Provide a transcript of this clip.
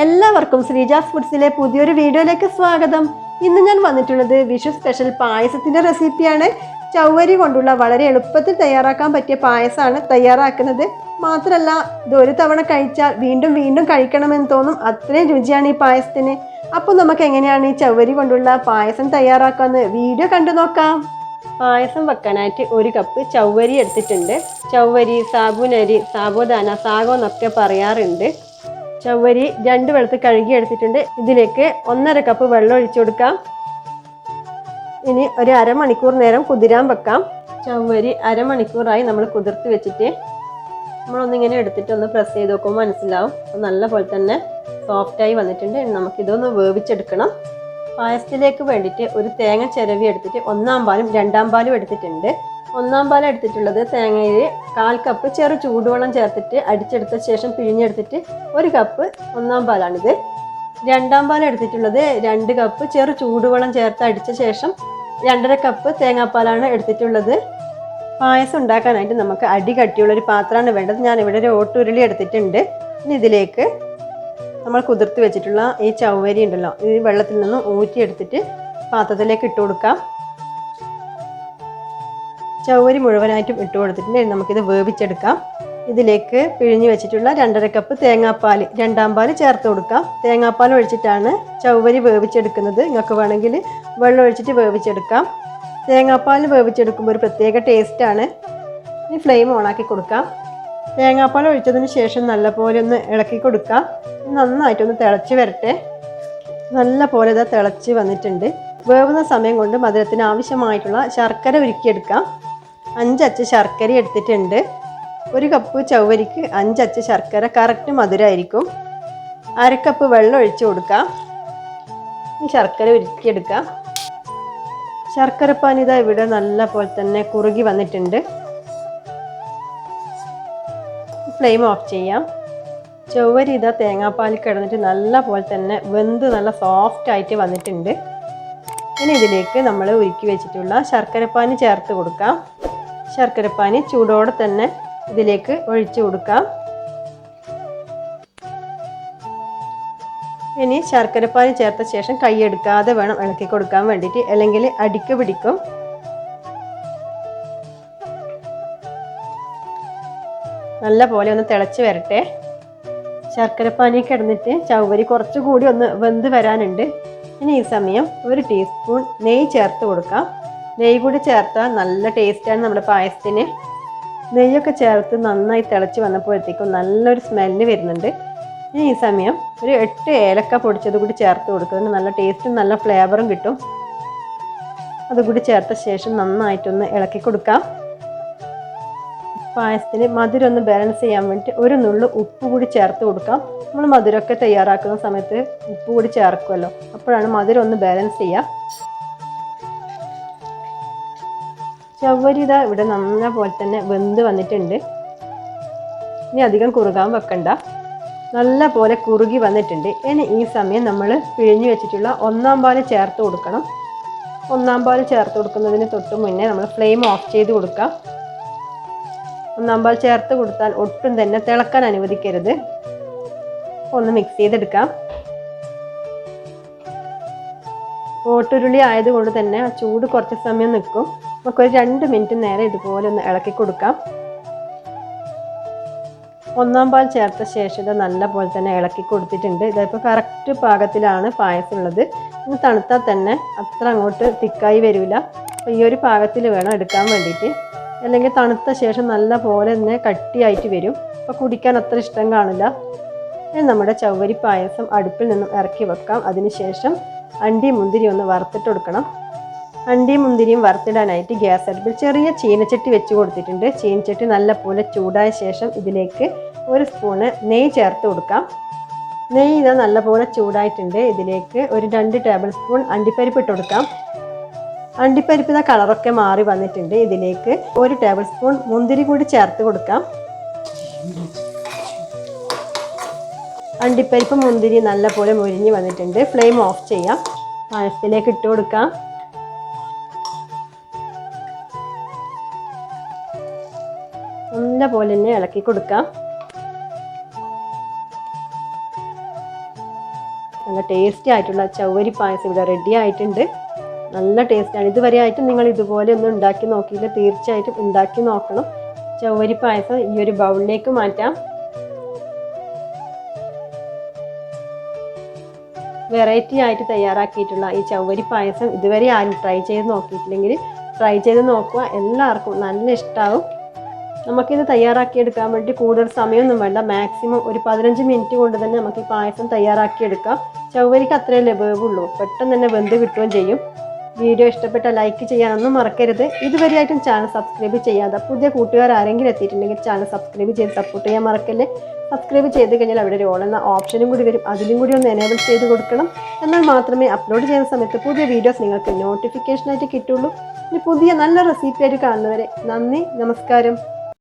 എല്ലാവർക്കും ശ്രീജാസ് ഫുഡ്സിലെ പുതിയൊരു വീഡിയോയിലേക്ക് സ്വാഗതം. ഇന്ന് ഞാൻ വന്നിട്ടുള്ളത് വിഷു സ്പെഷ്യൽ പായസത്തിന്റെ റെസിപ്പിയാണ്. ചൗവരി കൊണ്ടുള്ള വളരെ എളുപ്പത്തിൽ തയ്യാറാക്കാൻ പറ്റിയ പായസമാണ് തയ്യാറാക്കുന്നത്. മാത്രമല്ല ഇത് ഒരു തവണ കഴിച്ചാൽ വീണ്ടും വീണ്ടും കഴിക്കണമെന്ന് തോന്നും അത്രയും രുചിയാണ് ഈ പായസത്തിന്. അപ്പോൾ നമുക്ക് എങ്ങനെയാണ് ഈ ചൗവരി കൊണ്ടുള്ള പായസം തയ്യാറാക്കാമെന്ന് വീഡിയോ കണ്ടു നോക്കാം. പായസം വെക്കാനായിട്ട് ഒരു കപ്പ് ചൗവരി എടുത്തിട്ടുണ്ട്. ചൗവരി സാബുനരി സാബുദാന സാഗോ എന്നൊക്കെ പറയാറുണ്ട്. ചവ്വരി രണ്ട് വെള്ളത്തിൽ കഴുകി എടുത്തിട്ടുണ്ട്. ഇതിലേക്ക് ഒന്നര കപ്പ് വെള്ളം ഒഴിച്ചു കൊടുക്കാം. ഇനി ഒരു അരമണിക്കൂർ നേരം കുതിരാൻ വെക്കാം. ചവ്വരി അരമണിക്കൂറായി നമ്മൾ കുതിർത്ത് വെച്ചിട്ട് നമ്മളൊന്നിങ്ങനെ എടുത്തിട്ട് ഒന്ന് പ്രസ് ചെയ്ത് നോക്കുമ്പോൾ മനസ്സിലാവും. നല്ല പോലെ തന്നെ സോഫ്റ്റായി വന്നിട്ടുണ്ട്. നമുക്കിതൊന്ന് വേവിച്ചെടുക്കണം. പായസത്തിലേക്ക് വേണ്ടിയിട്ട് ഒരു തേങ്ങ ചിരവി എടുത്തിട്ട് ഒന്നാം പാലും രണ്ടാം പാലും എടുത്തിട്ടുണ്ട്. ഒന്നാം പാൽ എടുത്തിട്ടുള്ളത് തേങ്ങയിൽ കാൽ കപ്പ് ചെറു ചൂടുവെള്ളം ചേർത്തിട്ട് അടിച്ചെടുത്ത ശേഷം പിഴിഞ്ഞെടുത്തിട്ട് ഒരു കപ്പ് ഒന്നാം പാലാണിത്. രണ്ടാം പാൽ എടുത്തിട്ടുള്ളത് രണ്ട് കപ്പ് ചെറു ചൂടുവെള്ളം ചേർത്ത് അടിച്ച ശേഷം രണ്ടര കപ്പ് തേങ്ങാപ്പാലാണ് എടുത്തിട്ടുള്ളത്. പായസം ഉണ്ടാക്കാനായിട്ട് നമുക്ക് അടി കട്ടിയുള്ള ഒരു പാത്രമാണ് വേണ്ടത്. ഞാൻ ഇവിടെ ഒരു ഓട്ടുരുളി എടുത്തിട്ടുണ്ട്. ഇനി ഇതിലേക്ക് നമ്മൾ കുതിർത്ത് വെച്ചിട്ടുള്ള ഈ ചവ്വരി ഉണ്ടല്ലോ ഈ വെള്ളത്തിൽ നിന്ന് ഊറ്റിയെടുത്തിട്ട് പാത്രത്തിലേക്ക് ഇട്ട് കൊടുക്കാം. ചവ്വരി മുഴുവനായിട്ടും ഇട്ട് കൊടുത്തിട്ടുണ്ട്. നമുക്കിത് വേവിച്ചെടുക്കാം. ഇതിലേക്ക് പിഴിഞ്ഞ് വെച്ചിട്ടുള്ള രണ്ടര കപ്പ് തേങ്ങാപ്പാൽ രണ്ടാം പാൽ ചേർത്ത് കൊടുക്കാം. തേങ്ങാപ്പാൽ ഒഴിച്ചിട്ടാണ് ചവരി വേവിച്ചെടുക്കുന്നത്. നിങ്ങൾക്ക് വേണമെങ്കിൽ വെള്ളം ഒഴിച്ചിട്ട് വേവിച്ചെടുക്കാം. തേങ്ങാപ്പാൽ വേവിച്ചെടുക്കുമ്പോൾ ഒരു പ്രത്യേക ടേസ്റ്റാണ് ഇനി ഫ്ലെയിം ഓണാക്കി കൊടുക്കാം. തേങ്ങാപ്പാൽ ഒഴിച്ചതിന് ശേഷം നല്ലപോലെ ഒന്ന് ഇളക്കി കൊടുക്കാം. നന്നായിട്ടൊന്ന് തിളച്ച് വരട്ടെ. നല്ല പോലെ ഇതാ തിളച്ച് വന്നിട്ടുണ്ട്. വേവുന്ന സമയം കൊണ്ട് മധുരത്തിന് ആവശ്യമായിട്ടുള്ള ശർക്കര ഉരുക്കിയെടുക്കാം. അഞ്ചച്ച് ശർക്കര എടുത്തിട്ടുണ്ട്. ഒരു കപ്പ് ചവ്വരിക്ക് അഞ്ചച്ച് ശർക്കര കറക്റ്റ് മധുരമായിരിക്കും അര കപ്പ് വെള്ളം ഒഴിച്ച് കൊടുക്കാം. ശർക്കര ഉരുക്കിയെടുക്കാം. ശർക്കര പാനിത ഇവിടെ നല്ല പോലെ തന്നെ കുറുകി വന്നിട്ടുണ്ട്. ഫ്ലെയിം ഓഫ് ചെയ്യാം. ചൊവ്വരി ഇതാ തേങ്ങാപ്പാൽ കിടന്നിട്ട് നല്ല പോലെ തന്നെ വെന്ത് നല്ല സോഫ്റ്റ് ആയിട്ട് വന്നിട്ടുണ്ട്. ഇനി ഇതിലേക്ക് നമ്മൾ ഉരുക്കി വെച്ചിട്ടുള്ള ശർക്കരപ്പാനി ചേർത്ത് കൊടുക്കാം. ശർക്കരപ്പാനി ചൂടോടെ തന്നെ ഇതിലേക്ക് ഒഴിച്ചു കൊടുക്കാം. ഇനി ശർക്കരപ്പാനി ചേർത്ത ശേഷം കൈയെടുക്കാതെ വേണം ഇളക്കി കൊടുക്കാൻ വേണ്ടിയിട്ട് അല്ലെങ്കിൽ അടിക്ക് പിടിക്കും. നല്ല പോലെ ഒന്ന് തിളച്ച് വരട്ടെ. ശർക്കരപ്പാനി കിടന്നിട്ട് ചവരി കുറച്ചുകൂടി ഒന്ന് വെന്ത് വരാനുണ്ട്. ഇനി ഈ സമയം ഒരു ടീസ്പൂൺ നെയ്യ് ചേർത്ത് കൊടുക്കാം. നെയ്യ് കൂടി ചേർത്താൽ നല്ല ടേസ്റ്റാണ് നമ്മുടെ പായസത്തിന്. നെയ്യൊക്കെ ചേർത്ത് നന്നായി തിളച്ച് വന്നപ്പോഴത്തേക്കും നല്ലൊരു സ്മെല്ല് വരുന്നുണ്ട്. ഇനി ഈ സമയം ഒരു എട്ട് ഏലക്ക പൊടിച്ചത് കൂടി ചേർത്ത് കൊടുക്കുന്നുണ്ട് നല്ല ടേസ്റ്റും നല്ല ഫ്ലേവറും കിട്ടും. അതുകൂടി ചേർത്ത ശേഷം നന്നായിട്ടൊന്ന് ഇളക്കി കൊടുക്കാം. പായസത്തിന് മധുരം ഒന്ന് ബാലൻസ് ചെയ്യാൻ വേണ്ടി ഒരു നുള്ളു ഉപ്പ് കൂടി ചേർത്ത് കൊടുക്കാം. നമ്മൾ മധുരമൊക്കെ തയ്യാറാക്കുന്ന സമയത്ത് ഉപ്പ് കൂടി ചേർക്കുമല്ലോ. അപ്പോഴാണ് മധുരം ഒന്ന് ബാലൻസ് ചെയ്യുക ചവ്വരിത ഇവിടെ നന്ന പോലെ തന്നെ വെന്ത് വന്നിട്ടുണ്ട്. ഇനി അധികം കുറുകാൻ വെക്കണ്ട. നല്ല പോലെ കുറുകി വന്നിട്ടുണ്ട്. ഇനി ഈ സമയം നമ്മൾ പിഴിഞ്ഞു വെച്ചിട്ടുള്ള ഒന്നാം പാൽ ചേർത്ത് കൊടുക്കണം. ഒന്നാം പാൽ ചേർത്ത് കൊടുക്കുന്നതിന് തൊട്ട് മുന്നേ നമ്മൾ ഫ്ലെയിം ഓഫ് ചെയ്ത് കൊടുക്കാം. ഒന്നാം പാൽ ചേർത്ത് കൊടുത്താൽ ഒട്ടും തന്നെ തിളക്കാൻ അനുവദിക്കരുത്. ഒന്ന് മിക്സ് ചെയ്തെടുക്കാം. ഓട്ടുരുളി ആയതുകൊണ്ട് തന്നെ ചൂട് കുറച്ച് സമയം നിൽക്കും. നമുക്കൊരു രണ്ട് മിനിറ്റ് നേരം ഇതുപോലെ ഒന്ന് ഇളക്കി കൊടുക്കാം. ഒന്നാം പാൽ ചേർത്ത ശേഷം ഇത് നല്ല പോലെ തന്നെ ഇളക്കി കൊടുത്തിട്ടുണ്ട്. ഇതിപ്പോൾ കറക്റ്റ് പാകത്തിലാണ് പായസമുള്ളത്. ഇനി തണുത്താൽ തന്നെ അത്ര അങ്ങോട്ട് തിക്കായി വരില്ല അപ്പോൾ ഈ ഒരു പാകത്തിൽ വേണം എടുക്കാൻ വേണ്ടിയിട്ട്. അല്ലെങ്കിൽ തണുത്ത ശേഷം നല്ല പോലെ തന്നെ കട്ടിയായിട്ട് വരും. അപ്പോൾ കുടിക്കാൻ അത്ര ഇഷ്ടം കാണില്ല. നമ്മുടെ ചവ്വരി പായസം അടുപ്പിൽ നിന്നും ഇറക്കി വെക്കാം. അതിനുശേഷം അണ്ടി മുന്തിരി ഒന്ന് വറുത്തിട്ട് കൊടുക്കണം. അണ്ടി മുന്തിരിയും വറുത്തിടാനായിട്ട് ഗ്യാസ് അടുപ്പിൽ ചെറിയ ചീനച്ചട്ടി വെച്ച് കൊടുത്തിട്ടുണ്ട്. ചീനച്ചട്ടി നല്ല പോലെ ചൂടായ ശേഷം ഇതിലേക്ക് ഒരു സ്പൂണ് നെയ്യ് ചേർത്ത് കൊടുക്കാം. നെയ്യ് ഇത് നല്ലപോലെ ചൂടായിട്ടുണ്ട്. ഇതിലേക്ക് ഒരു രണ്ട് ടേബിൾ സ്പൂൺ അണ്ടിപ്പരിപ്പ് ഇട്ട് കൊടുക്കാം. അണ്ടിപ്പരിപ്പിന്റെ കളറൊക്കെ മാറി വന്നിട്ടുണ്ട്. ഇതിലേക്ക് ഒരു ടേബിൾ സ്പൂൺ മുന്തിരി കൂടി ചേർത്ത് കൊടുക്കാം. അണ്ടിപ്പരിപ്പ് മുന്തിരി നല്ലപോലെ മുരിഞ്ഞ് വന്നിട്ടുണ്ട്. ഫ്ലെയിം ഓഫ് ചെയ്യാം. പായസത്തിലേക്ക് ഇട്ട് കൊടുക്കാം. നല്ല പോലെ തന്നെ ഇളക്കി കൊടുക്കാം. നല്ല ടേസ്റ്റി ആയിട്ടുള്ള ചവരി പായസം ഇവിടെ റെഡി ആയിട്ടുണ്ട്. നല്ല ടേസ്റ്റാണ് ഇതുവരെ ആയിട്ടും നിങ്ങൾ ഇതുപോലെ ഒന്ന് ഉണ്ടാക്കി നോക്കിയില്ല. തീർച്ചയായിട്ടും ഉണ്ടാക്കി നോക്കണം. ചവരി പായസം ഈ ഒരു ബൗളിലേക്ക് മാറ്റാം. വെറൈറ്റി ആയിട്ട് തയ്യാറാക്കിയിട്ടുള്ള ഈ ചവരി പായസം ഇതുവരെ ആരും ട്രൈ ചെയ്ത് നോക്കിയിട്ടില്ലെങ്കിൽ ട്രൈ ചെയ്ത് നോക്കുക. എല്ലാവർക്കും നല്ല ഇഷ്ടമാവും നമുക്കിത് തയ്യാറാക്കിയെടുക്കാൻ വേണ്ടി കൂടുതൽ സമയമൊന്നും വേണ്ട. മാക്സിമം ഒരു പതിനഞ്ച് മിനിറ്റ് കൊണ്ട് തന്നെ നമുക്ക് ഈ പായസം തയ്യാറാക്കിയെടുക്കാം. ചവ്വരിക്ക് അത്രയും ലഭ്യമുള്ളൂ പെട്ടെന്ന് തന്നെ വെന്ത് കിട്ടുകയും ചെയ്യും. വീഡിയോ ഇഷ്ടപ്പെട്ട ലൈക്ക് ചെയ്യാനൊന്നും മറക്കരുത്. ഇതുവരെയായിട്ടും ചാനൽ സബ്സ്ക്രൈബ് ചെയ്യാതെ പുതിയ കൂട്ടുകാർ ആരെങ്കിലും എത്തിയിട്ടുണ്ടെങ്കിൽ ചാനൽ സബ്സ്ക്രൈബ് ചെയ്ത് സപ്പോർട്ട് ചെയ്യാൻ മറക്കല്ലേ. സബ്സ്ക്രൈബ് ചെയ്ത് കഴിഞ്ഞാൽ അവിടെ ഒരു ഓൾ ഓപ്ഷനും കൂടി വരും. അതിലും കൂടി ഒന്ന് എനേബിൾ ചെയ്ത് കൊടുക്കണം. എന്നാൽ മാത്രമേ അപ്ലോഡ് ചെയ്യുന്ന സമയത്ത് പുതിയ വീഡിയോസ് നിങ്ങൾക്ക് നോട്ടിഫിക്കേഷനായിട്ട് കിട്ടുള്ളൂ ഇനി പുതിയ നല്ല റെസിപ്പി ആയിട്ട് കാണുന്നവരെ നന്ദി നമസ്കാരം.